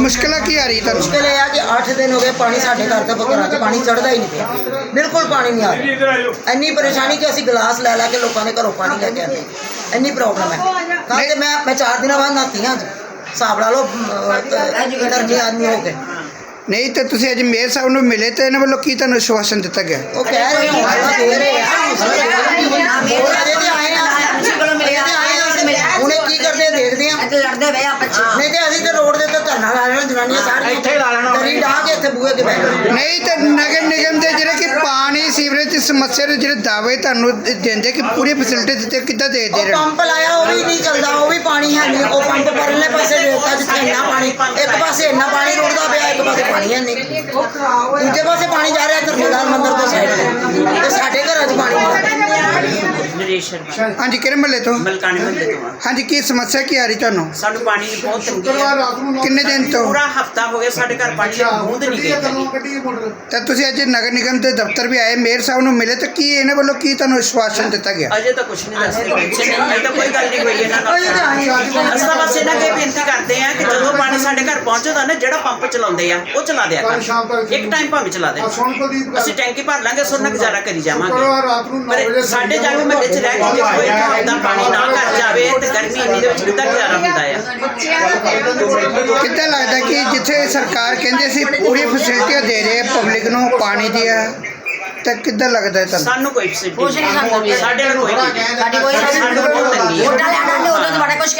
ਮੁਸ਼ਕਲਾਂ ਕੀ ਆ ਰਹੀ ਤੁਹਾਨੂੰ? ਮੁਸ਼ਕਿਲ ਇਹ ਆ ਕਿ 8 ਦਿਨ ਹੋ ਗਏ ਪਾਣੀ ਸਾਡੇ ਘਰ ਤੱਕ ਘਰਾਂ 'ਚ ਪਾਣੀ ਚੜਦਾ ਹੀ ਨਹੀਂ ਪਿਆ। ਬਿਲਕੁਲ ਪਾਣੀ ਨਹੀਂ ਆ ਰਿਹਾ। ਇੰਨੀ ਪਰੇਸ਼ਾਨੀ ਕਿ ਅਸੀਂ ਗਲਾਸ ਲੈ ਲੈ ਕੇ ਲੋਕਾਂ ਦੇ ਘਰੋਂ ਪਾਣੀ ਲੈ ਕੇ ਆਉਂਦੇ ਇੰਨੀ ਪ੍ਰੋਬਲਮ ਹੈ। ਕੱਲ ਤੇ ਮੈਂ ਮੈਂ 4 ਦਿਨਾਂ ਬਾਅਦ ਨਹਾਤੀ ਹਾਂ ਅੱਜ। ਹਿਸਾਬ ਲਾ ਲਓ ਗਰਮੀ ਆਦਮੀ ਹੋ ਕੇ ਨਹੀਂ ਤੇ ਤੁਸੀਂ ਅੱਜ ਮੇਅਰ ਸਾਹਿਬ ਨੂੰ ਮਿਲੇ ਤੇ ਇਹਨਾਂ ਵੱਲੋਂ ਕੀ ਤੁਹਾਨੂੰ ਆਸ਼ਵਾਸਨ ਦਿੱਤਾ ਗਿਆ? ਉਹ ਕਹਿ ਰਹੇ ਹੋ ਹੌਸਲਾ ਦੇ ਰਹੇ ਆ ਹੌਸਲਾ ਦੇ ਰਹੇ ਆ। ਹੋਰ ਅਜੇ ਤੇ ਆਏ ਆ। ਅਜੇ ਤੇ ਆਏ ਆ। ਹੁਣੇ ਕੀ ਕਰਦੇ ਆ ਦੇਖਦੇ ਆ। ਲੜਦੇ ਵੇ ਆਪਸ ਚ ਨਹੀਂ ਤੇ ਅਸੀਂ ਤੇ ਰੋਡ ਦੇ ਉੱਤੇ ਧਰਨਾ ਲਾ ਲੈਣਾ ਜਨਾਨੀਆਂ ਸਾਰੀਆਂ ਇੱਥੇ ਲਾ ਲੈਣਾ ਦਰੀ ਢਾਹ ਕੇ ਇੱਥੇ ਬੂਹੇ ਕੇ ਬਹਿ ਜਾਣਾ ਨਹੀਂ ਤੇ ਨਗਰ ਨਿਗਮ ਦੇ ਜਿਹੜੇ ਕਿ ਪਾਣੀ ਸੀਵਰੇਜ ਦੀ ਸਮੱਸਿਆ ਦੇ ਜਿਹੜੇ ਦਾਅਵੇ ਤੁਹਾਨੂੰ ਦਿੰਦੇ ਕਿ ਪੂਰੀ ਫੈਸਿਲਿਟੀ ਦਿੱਤੇ ਕਿੱਦਾਂ ਦੇ ਦੇ ਰਹੇ ਹੋ? ਪੰਪ ਲਾਇਆ ਉਹ ਵੀ ਨਹੀਂ ਚੱਲਦਾ ਉਹ ਵੀ ਪਾਣੀ ਹੈ ਨਹੀਂ। ਉਹ ਪੰਪ ਪਰਲੇ ਪਾਸੇ ਦੇਤਾ ਜਿੱਥੇ ਇੰਨਾ ਪਾਣੀ ਇੱਕ ਪਾਸੇ ਇੰਨਾ ਪਾਣੀ ਰੁੜਦਾ ਪਿਆ ਇੱਕ ਪਾਸੇ ਪਾਣੀ ਹੈ ਨਹੀਂ। ਦੂਜੇ ਪਾਸੇ ਪਾਣੀ ਜਾ ਰਿਹਾ ਕਰਨਾਲ ਮੰਦਰ ਤੋਂ ਸਾਈਡ ਤੇ। ਸ਼ਰਮਾ। ਹਾਂਜੀ ਕਿਹੜੇ ਮਹੱਲੇ ਤੋਂ? ਮਲਕਾਣੇ ਮਹੱਲੇ ਤੋਂ ਆ। ਹਾਂਜੀ ਕੀ ਸਮੱਸਿਆ ਕੀ ਆ ਰਹੀ ਤੁਹਾਨੂੰ? ਸਾਨੂੰ ਪਾਣੀ ਦੀ ਬਹੁਤ ਤੰਗੀ ਆ। ਕਿੰਨੇ ਦਿਨ ਤੋਂ? ਪੂਰਾ ਹਫਤਾ ਹੋ ਗਿਆ ਸਾਡੇ ਘਰ ਪਾਣੀ ਦੀ ਬੂੰਦ ਨਹੀਂ ਗਈ ਹੈਗੀ। ਤਾਂ ਤੁਸੀਂ ਅੱਜ ਨਗਰ ਨਿਗਮ ਦੇ ਦਫ਼ਤਰ ਵੀ ਆਏ ਮੇਅਰ ਸਾਹਿਬ ਨੂੰ ਮਿਲੇ ਤਾਂ ਕੀ ਇਹਨਾਂ ਵੱਲੋਂ ਕੀ ਤੁਹਾਨੂੰ ਆਸ਼ਵਾਸਨ ਦਿੱਤਾ ਗਿਆ? ਅਜੇ ਤਾਂ ਕੁਝ ਨਹੀਂ ਤਾਂ ਕੋਈ ਗੱਲ ਨਹੀਂ ਹੋਈ ਇਹਨਾਂ ਨਾਲ। ਅਸੀਂ ਤਾਂ ਬਸ ਇਹਨਾਂ ਕੇ ਬੇਨਤੀ ਕਰਦੇ ਆ ਕਿ ਜਦੋਂ ਪਾਣੀ ਸਾਡੇ ਘਰ ਪਹੁੰਚਦਾ ਨਾ ਜਿਹੜਾ ਪੰਪ ਚਲਾਉਂਦੇ ਆ ਉਹ ਚਲਾ ਦਿਆ ਕੱਲ੍ਹ ਸ਼ਾਮ ਕਰ ਤੱਕ ਇੱਕ ਟਾਈਮ ਭਾਵੇਂ ਚਲਾ ਦੇ। ਆ ਸੁਣ ਕੁਲਦੀਪ ਗੱਲ। ਅਸੀਂ ਟੈਂਕੀ ਭਰ ਲਾਂਗੇ ਸੋਨਾ ਗੁਜ਼ਾਰਾ ਕਰੀ ਸ਼ੁੱਕਰਵਾਰ ਜਾਵਾਂਗੇ ਰਾਤ ਨੂੰ 9 ਵਜੇ ਪਰ ਸਾਡੇ ਜਾ ਕੇ ਮਹੱਲੇ 'ਚ ਰਹਿ ਹੈਗੀ ਕਿੱਦਾਂ ਲੱਗਦਾ ਕਿ ਜਿੱਥੇ ਸਰਕਾਰ ਕਹਿੰਦੇ ਸੀ ਪੂਰੀ ਫੈਸਿਲਿਟੀਆਂ ਦੇ ਰਹੇ ਪਬਲਿਕ ਨੂੰ ਪਾਣੀ ਦੀਆਂ ਤਾਂ ਕਿੱਦਾਂ ਲੱਗਦਾ ਤੁਹਾਨੂੰ? ਸਾਨੂੰ ਕੋਈ ਫੈਸਿਲਿਟੀ ਸਾਡੇ ਨਾਲ ਕੋਈ ਸਾਡੀ ਕੋਈ ਸਾਨੂੰ ਕੋਈ ਤੰਗੀ ਹੈ। ਵੋਟਾਂ ਲੈਣ ਵਾਲੇ ਉਦੋਂ ਤੁਹਾਡੇ ਕੁਝ